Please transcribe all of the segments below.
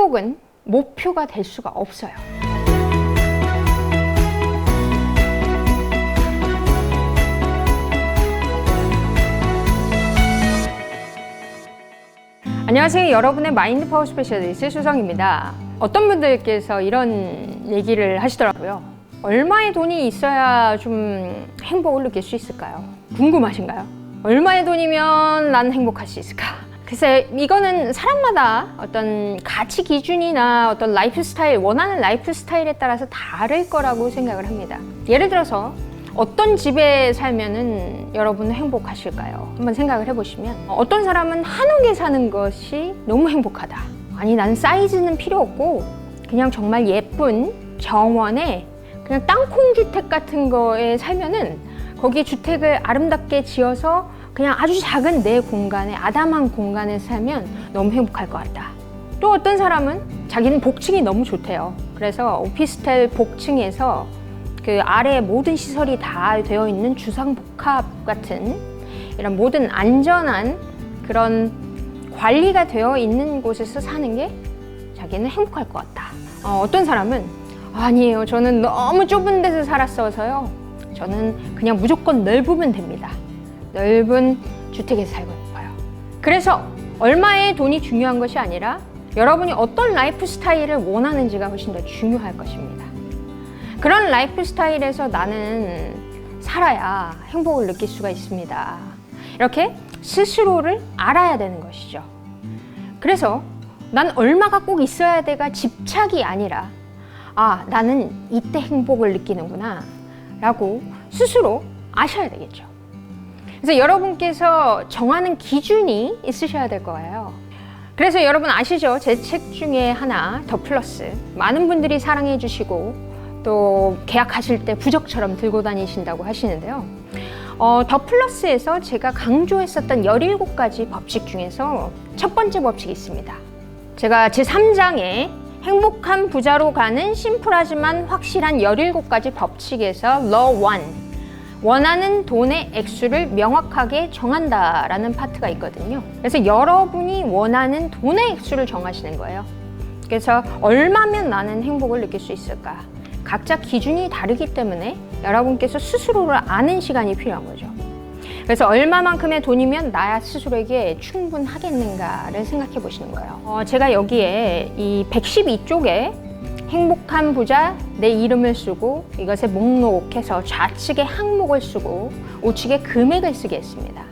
행복은 목표가 될 수가 없어요. 안녕하세요. 여러분의 마인드 파워 스페셜리스트 수성입니다. 어떤 분들께서 이런 얘기를 하시더라고요. 얼마의 돈이 있어야 좀 행복을 느낄 수 있을까요? 궁금하신가요? 얼마의 돈이면 난 행복할 수 있을까? 글쎄, 이거는 사람마다 어떤 가치 기준이나 어떤 라이프 스타일, 원하는 라이프 스타일에 따라서 다를 거라고 생각을 합니다. 예를 들어서 어떤 집에 살면은 여러분은 행복하실까요? 한번 생각을 해보시면 어떤 사람은 한옥에 사는 것이 너무 행복하다. 아니 나는 사이즈는 필요 없고 그냥 정말 예쁜 정원에 그냥 땅콩 주택 같은 거에 살면은 거기 주택을 아름답게 지어서 그냥 아주 작은 내 공간에 아담한 공간에 살면 너무 행복할 것 같다. 또 어떤 사람은 자기는 복층이 너무 좋대요. 그래서 오피스텔 복층에서 그 아래 모든 시설이 다 되어 있는 주상복합 같은 이런 모든 안전한 그런 관리가 되어 있는 곳에서 사는 게 자기는 행복할 것 같다. 어, 어떤 사람은 아니에요. 저는 너무 좁은 데서 살았어서요. 저는 그냥 무조건 넓으면 됩니다. 넓은 주택에서 살고 싶어요. 그래서 얼마의 돈이 중요한 것이 아니라 여러분이 어떤 라이프 스타일을 원하는지가 훨씬 더 중요할 것입니다. 그런 라이프 스타일에서 나는 살아야 행복을 느낄 수가 있습니다. 이렇게 스스로를 알아야 되는 것이죠. 그래서 난 얼마가 꼭 있어야 돼가 집착이 아니라 아, 나는 이때 행복을 느끼는구나 라고 스스로 아셔야 되겠죠. 그래서 여러분께서 정하는 기준이 있으셔야 될 거예요. 그래서 여러분 아시죠? 제 책 중에 하나, 더 플러스. 많은 분들이 사랑해 주시고 또 계약하실 때 부적처럼 들고 다니신다고 하시는데요. 어, 더 플러스에서 제가 강조했었던 17가지 법칙 중에서 첫 번째 법칙이 있습니다. 제가 제 3장에 행복한 부자로 가는 심플하지만 확실한 17가지 법칙에서 러 1, 원하는 돈의 액수를 명확하게 정한다라는 파트가 있거든요. 그래서 여러분이 원하는 돈의 액수를 정하시는 거예요. 그래서 얼마면 나는 행복을 느낄 수 있을까? 각자 기준이 다르기 때문에 여러분께서 스스로를 아는 시간이 필요한 거죠. 그래서 얼마만큼의 돈이면 나 스스로에게 충분하겠는가를 생각해 보시는 거예요. 어, 제가 여기에 이 112쪽에 행복한 부자 내 이름을 쓰고 이것에 목록해서 좌측에 항목을 쓰고 우측에 금액을 쓰게 했습니다.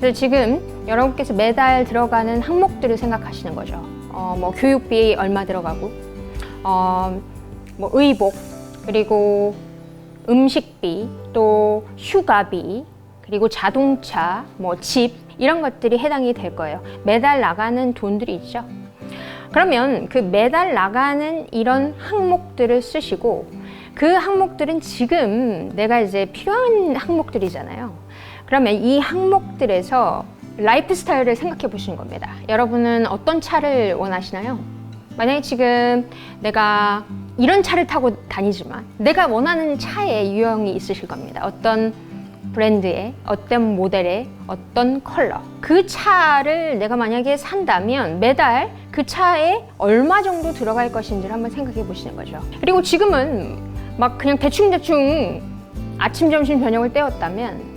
그래서 지금 여러분께서 매달 들어가는 항목들을 생각하시는 거죠. 어, 뭐 교육비 얼마 들어가고, 어, 뭐 의복, 그리고 음식비, 또 휴가비, 그리고 자동차, 뭐 집, 이런 것들이 해당이 될 거예요. 매달 나가는 돈들이 있죠. 그러면 그 매달 나가는 이런 항목들을 쓰시고 그 항목들은 지금 내가 이제 필요한 항목들이잖아요. 그러면 이 항목들에서 라이프 스타일을 생각해 보시는 겁니다. 여러분은 어떤 차를 원하시나요? 만약에 지금 내가 이런 차를 타고 다니지만 내가 원하는 차의 유형이 있으실 겁니다. 어떤 브랜드의 어떤 모델의 어떤 컬러 그 차를 내가 만약에 산다면 매달 그 차에 얼마 정도 들어갈 것인지를 한번 생각해 보시는 거죠. 그리고 지금은 막 그냥 대충대충 아침, 점심, 저녁을 때웠다면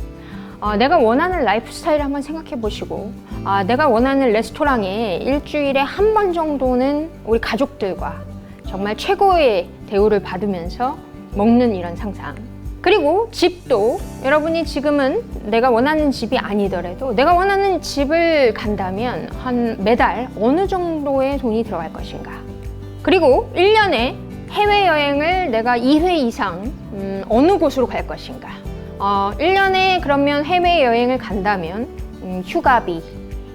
어, 내가 원하는 라이프 스타일을 한번 생각해 보시고 아, 내가 원하는 레스토랑에 일주일에 한 번 정도는 우리 가족들과 정말 최고의 대우를 받으면서 먹는 이런 상상. 그리고 집도 여러분이 지금은 내가 원하는 집이 아니더라도 내가 원하는 집을 간다면 한 매달 어느 정도의 돈이 들어갈 것인가. 그리고 1년에 해외여행을 내가 2회 이상 음, 어느 곳으로 갈 것인가. 어, 1년에 그러면 해외여행을 간다면 음, 휴가비,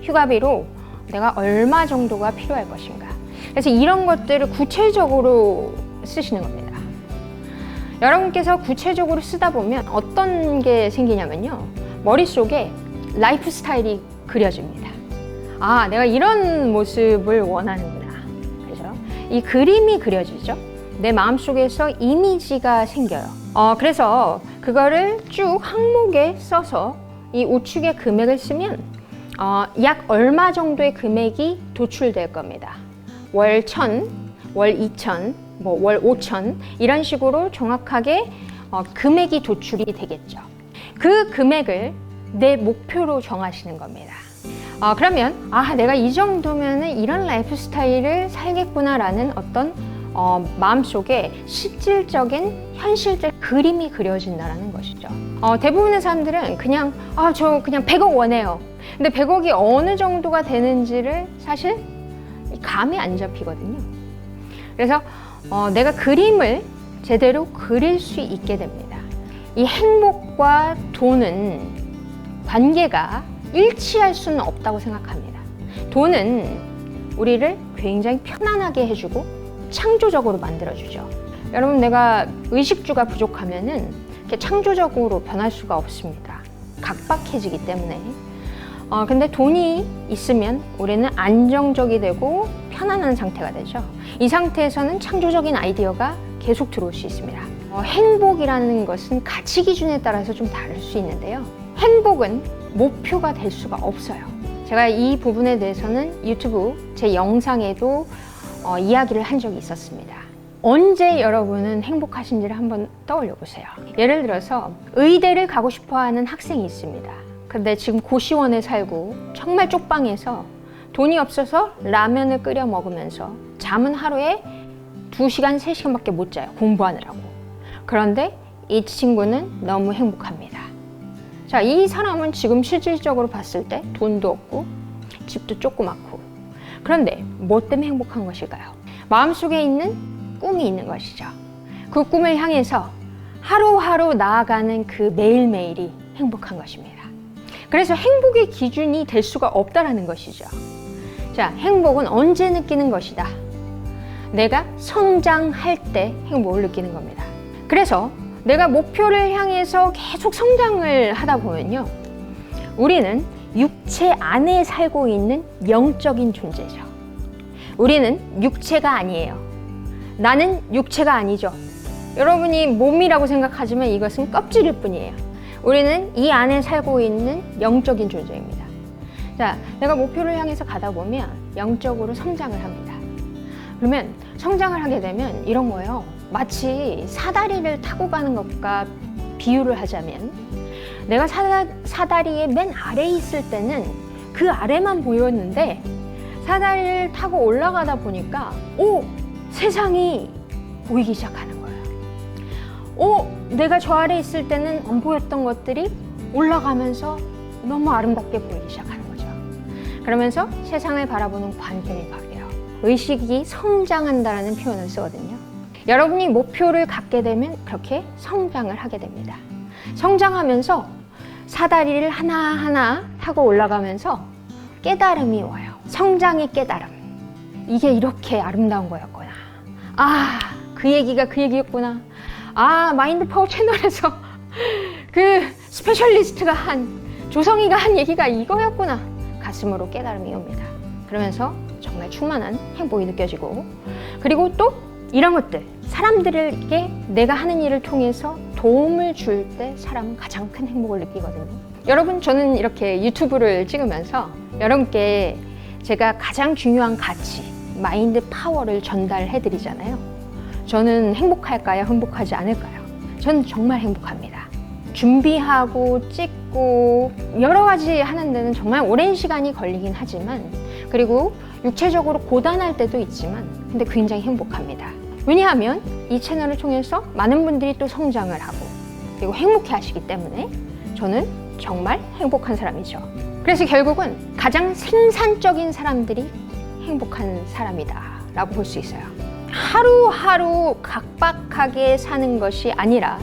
휴가비로 내가 얼마 정도가 필요할 것인가. 그래서 이런 것들을 구체적으로 쓰시는 겁니다. 여러분께서 구체적으로 쓰다 보면 어떤 게 생기냐면요. 머릿속에 라이프 스타일이 그려집니다. 아, 내가 이런 모습을 원하는구나. 그죠? 이 그림이 그려지죠. 내 마음속에서 이미지가 생겨요. 어, 그래서 그거를 쭉 항목에 써서 이 우측에 금액을 쓰면 어, 약 얼마 정도의 금액이 도출될 겁니다. 월 천, 월 이천, 뭐월 오천 이런 식으로 정확하게 어, 금액이 도출이 되겠죠. 그 금액을 내 목표로 정하시는 겁니다. 어, 그러면 아 내가 이 정도면은 이런 라이프 스타일을 살겠구나라는 어떤 어, 마음속에 실질적인 현실적 그림이 그려진다라는 것이죠. 어, 대부분의 사람들은 그냥 아 저 그냥 100억 원해요. 근데 100억이 어느 정도가 되는지를 사실 감이 안 잡히거든요. 그래서 어, 내가 그림을 제대로 그릴 수 있게 됩니다. 이 행복과 돈은 관계가 일치할 수는 없다고 생각합니다. 돈은 우리를 굉장히 편안하게 해주고 창조적으로 만들어주죠. 여러분, 내가 의식주가 부족하면은 이렇게 창조적으로 변할 수가 없습니다. 각박해지기 때문에. 어, 근데 돈이 있으면 우리는 안정적이 되고 편안한 상태가 되죠. 이 상태에서는 창조적인 아이디어가 계속 들어올 수 있습니다. 어, 행복이라는 것은 가치 기준에 따라서 좀 다를 수 있는데요. 행복은 목표가 될 수가 없어요. 제가 이 부분에 대해서는 유튜브 제 영상에도 어, 이야기를 한 적이 있었습니다. 언제 여러분은 행복하신지를 한번 떠올려 보세요. 예를 들어서 의대를 가고 싶어 하는 학생이 있습니다. 근데 지금 고시원에 살고 정말 쪽방에서 돈이 없어서 라면을 끓여 먹으면서 잠은 하루에 2시간, 3시간밖에 못 자요. 공부하느라고. 그런데 이 친구는 너무 행복합니다. 자, 이 사람은 지금 실질적으로 봤을 때 돈도 없고 집도 조그맣고 그런데 뭐 때문에 행복한 것일까요? 마음속에 있는 꿈이 있는 것이죠. 그 꿈을 향해서 하루하루 나아가는 그 매일매일이 행복한 것입니다. 그래서 행복의 기준이 될 수가 없다라는 것이죠. 자, 행복은 언제 느끼는 것이다. 내가 성장할 때 행복을 느끼는 겁니다. 그래서 내가 목표를 향해서 계속 성장을 하다 보면요. 우리는 육체 안에 살고 있는 영적인 존재죠. 우리는 육체가 아니에요. 나는 육체가 아니죠. 여러분이 몸이라고 생각하지만 이것은 껍질일 뿐이에요. 우리는 이 안에 살고 있는 영적인 존재입니다. 자, 내가 목표를 향해서 가다 보면 영적으로 성장을 합니다. 그러면 성장을 하게 되면 이런 거예요. 마치 사다리를 타고 가는 것과 비유를 하자면 내가 사다, 사다리의 맨 아래에 있을 때는 그 아래만 보였는데 사다리를 타고 올라가다 보니까 오 세상이 보이기 시작하는 거예요. 오 내가 저 아래 있을 때는 안 보였던 것들이 올라가면서 너무 아름답게 보이기 시작하는 거죠. 그러면서 세상을 바라보는 관점이 바뀌어요. 의식이 성장한다라는 표현을 쓰거든요. 여러분이 목표를 갖게 되면 그렇게 성장을 하게 됩니다. 성장하면서 사다리를 하나하나 타고 올라가면서 깨달음이 와요. 성장의 깨달음. 이게 이렇게 아름다운 거였구나. 아, 그 얘기가 그 얘기였구나. 아, 마인드 파워 채널에서 그 스페셜리스트가 한, 조성이가 한 얘기가 이거였구나. 가슴으로 깨달음이 옵니다. 그러면서 정말 충만한 행복이 느껴지고, 그리고 또 이런 것들, 사람들에게 내가 하는 일을 통해서 도움을 줄 때 사람은 가장 큰 행복을 느끼거든요. 여러분, 저는 이렇게 유튜브를 찍으면서 여러분께 제가 가장 중요한 가치, 마인드 파워를 전달해 드리잖아요. 저는 행복할까요? 행복하지 않을까요? 저는 정말 행복합니다. 준비하고 찍 고 여러 가지 하는 데는 정말 오랜 시간이 걸리긴 하지만 그리고 육체적으로 고단할 때도 있지만 근데 굉장히 행복합니다. 왜냐하면 이 채널을 통해서 많은 분들이 또 성장을 하고 그리고 행복해 하시기 때문에 저는 정말 행복한 사람이죠. 그래서 결국은 가장 생산적인 사람들이 행복한 사람이다 라고 볼 수 있어요. 하루하루 각박하게 사는 것이 아니라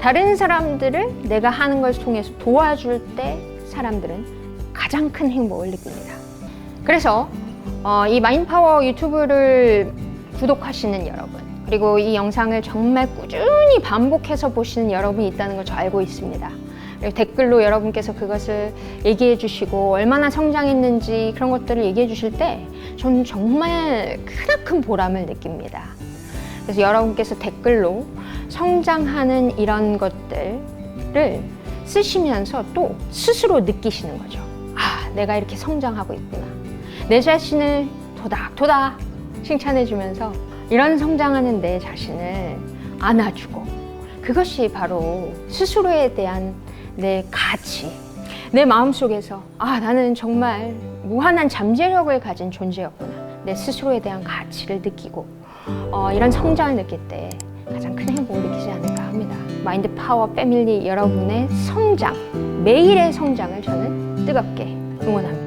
다른 사람들을 내가 하는 것을 통해서 도와줄 때 사람들은 가장 큰 행복을 느낍니다. 그래서 어, 이 마인파워 유튜브를 구독하시는 여러분 그리고 이 영상을 정말 꾸준히 반복해서 보시는 여러분이 있다는 걸 저 알고 있습니다. 댓글로 여러분께서 그것을 얘기해 주시고 얼마나 성장했는지 그런 것들을 얘기해 주실 때 저는 정말 크나큰 보람을 느낍니다. 그래서 여러분께서 댓글로 성장하는 이런 것들을 쓰시면서 또 스스로 느끼시는 거죠. 아, 내가 이렇게 성장하고 있구나. 내 자신을 도닥도닥 칭찬해주면서 이런 성장하는 내 자신을 안아주고 그것이 바로 스스로에 대한 내 가치, 내 마음속에서 아 나는 정말 무한한 잠재력을 가진 존재였구나 내 스스로에 대한 가치를 느끼고 어, 이런 성장을 느낄 때 가장 큰 행복을 느끼지 않을까 합니다. 마인드 파워 패밀리 여러분의 성장 매일의 성장을 저는 뜨겁게 응원합니다